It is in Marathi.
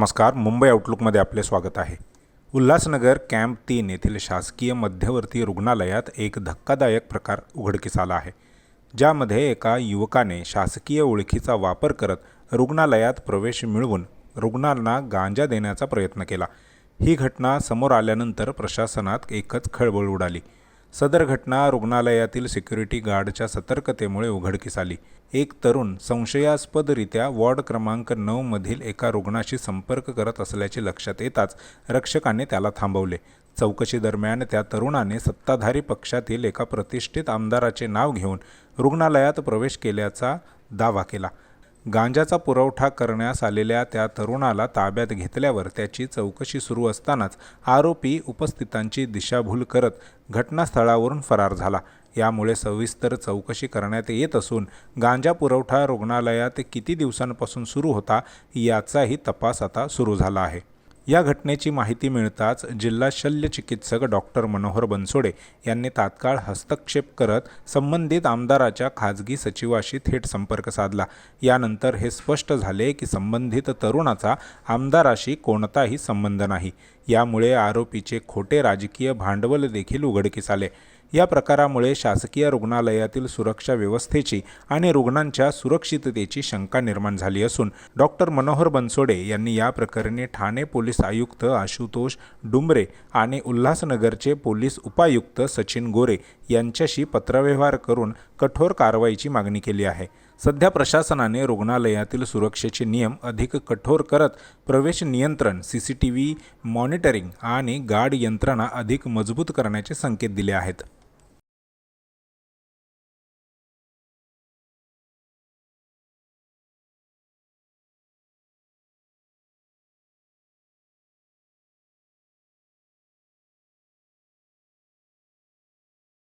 नमस्कार मुंबई आउटलुकमध्ये आपले स्वागत आहे. उल्हासनगर कॅम्प तीन येथील शासकीय मध्यवर्ती रुग्णालयात एक धक्कादायक प्रकार उघडकीस आला आहे ज्यामध्ये एका युवकाने शासकीय ओळखीचा वापर करत रुग्णालयात प्रवेश मिळवून रुग्णांना गांजा देण्याचा प्रयत्न केला. ही घटना समोर आल्यानंतर प्रशासनात एकच खळबळ उडाली. सदर घटना रुग्णालयातील सिक्युरिटी गार्डच्या सतर्कतेमुळे उघडकीस आली. एक तरुण संशयास्पदरित्या वॉर्ड क्रमांक नऊमधील एका रुग्णाशी संपर्क करत असल्याचे लक्षात येताच रक्षकाने त्याला थांबवले. चौकशीदरम्यान त्या तरुणाने सत्ताधारी पक्षातील एका प्रतिष्ठित आमदाराचे नाव घेऊन रुग्णालयात प्रवेश केल्याचा दावा केला. गांजाचा पुरवठा करण्यास आलेल्या त्या तरुणाला ताब्यात घेतल्यावर त्याची चौकशी सुरू असतानाच आरोपी उपस्थितांची दिशाभूल करत घटनास्थळावरून फरार झाला. यामुळे सविस्तर चौकशी करण्यात येत असून गांजा पुरवठा रुग्णालयात किती दिवसांपासून सुरू होता याचाही तपास आता सुरू झाला आहे. या घटनेची माहिती मिळताच जिल्हा शल्य चिकित्सक डॉक्टर मनोहर बनसोडे यांनी तात्काळ हस्तक्षेप करत संबंधित आमदाराच्या खाजगी सचिवाशी थेट संपर्क साधला. यानंतर हे स्पष्ट झाले की संबंधित तरुणाचा आमदाराशी कोणताही संबंध नाही. यामुळे आरोपीचे खोटे राजकीय भांडवल देखील उघडकीस आले. या प्रकारामुळे शासकीय रुग्णालयातील सुरक्षा व्यवस्थेची आणि रुग्णांच्या सुरक्षिततेची शंका निर्माण झाली असून डॉक्टर मनोहर बनसोडे यांनी या प्रकरणी ठाणे पोलीस आयुक्त आशुतोष डुंबरे आणि उल्हासनगरचे पोलीस उपायुक्त सचिन गोरे यांच्याशी पत्रव्यवहार करून कठोर कारवाईची मागणी केली आहे. सध्या प्रशासनाने रुग्णालयातील सुरक्षेचे नियम अधिक कठोर करत प्रवेश नियंत्रण C C T V monitoring आणि गार्ड यंत्रणा अधिक मजबूत करण्याचे संकेत दिले आहेत.